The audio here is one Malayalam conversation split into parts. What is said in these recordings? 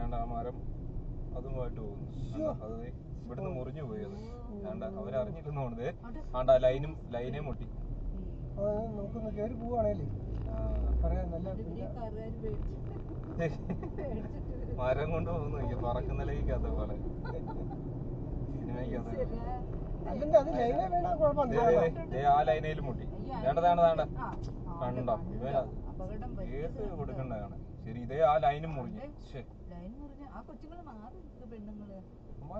വേണ്ട ആ മരം അതുമായിട്ട് പോകുന്നു? അത് ഇവിടുന്ന് മുറിഞ്ഞു പോയി അത് വേണ്ട അവരറിഞ്ഞില്ലെന്ന് തോന്നുന്നത് ആണ്ട ലൈനും ലൈനേ മുട്ടി. നമുക്കൊന്ന് കയറി പോവാണേലേ. ആ. മരം കൊണ്ട് പോകുന്നു. പറക്കുന്ന ലൈക്കാത്ത പോലെ. ആ ലൈനയിലും മുട്ടി. അയ്യോ, വേണ്ട. ആ, ആ, കണ്ടോ കണ്ടോ? ഇവൻ കേസ് കൊടുക്കണ്ടതാണ്. ശരി ഇതേ ആ ലൈനും മുറിഞ്ഞു. ശ്ശേ. ലൈൻ മുറിഞ്ഞ. ആ കൊച്ചുങ്ങൾ മാറി നിൽക്ക് പെണ്ണുങ്ങൾ.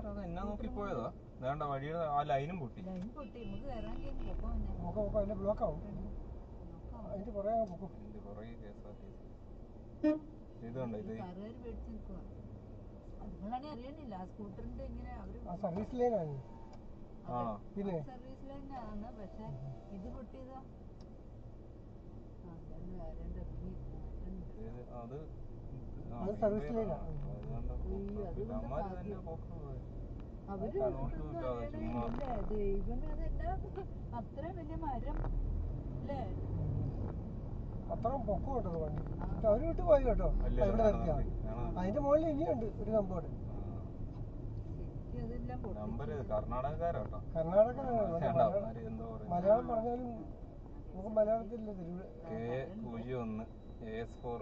അത് എന്നെ നോക്കി പോയതാ. വേണ്ട വഴിയുടെ ആ ലൈനും പൊട്ടി. ബ്ലോക്ക് ആവും. അതിന്റെ പുറകെ പൊക്കും. എന്റെ പുറകെ KSRTC. ഇത് കണ്ടോ ഇത്? കറുകാര് പേടിച്ച് നിൽക്കുക അതുങ്ങളാണെ അറിയണില്ല. ആ സ്കൂട്ടറിന്റെ ഇങ്ങനെ അവർ ആ സർവീസ് ലൈനാണ് ആണോ. പിന്നെ? സർവീസ് ലൈനാണ് പക്ഷെ ഇത് പൊട്ടിയതോ. പോക്ക് പോയി. അവർ ദൈവമേ അതെന്നാ അത്ര വലിയ മരം അല്ലേ അത്രയും പൊക്കം കേട്ടോ വണ്ടി. അവർ വിട്ട് പോയി കേട്ടോ. ഇവിടെ നിർത്തിയാ അതിന്റെ മുകളിൽ ഇനിയുണ്ട് ഒരു കമ്പോട് കർണാടകക്കാരാട്ടോ കർണാടക മലയാളം പറഞ്ഞാലും കെ പൂജ്യം ഒന്ന് എ എസ് ഫോർ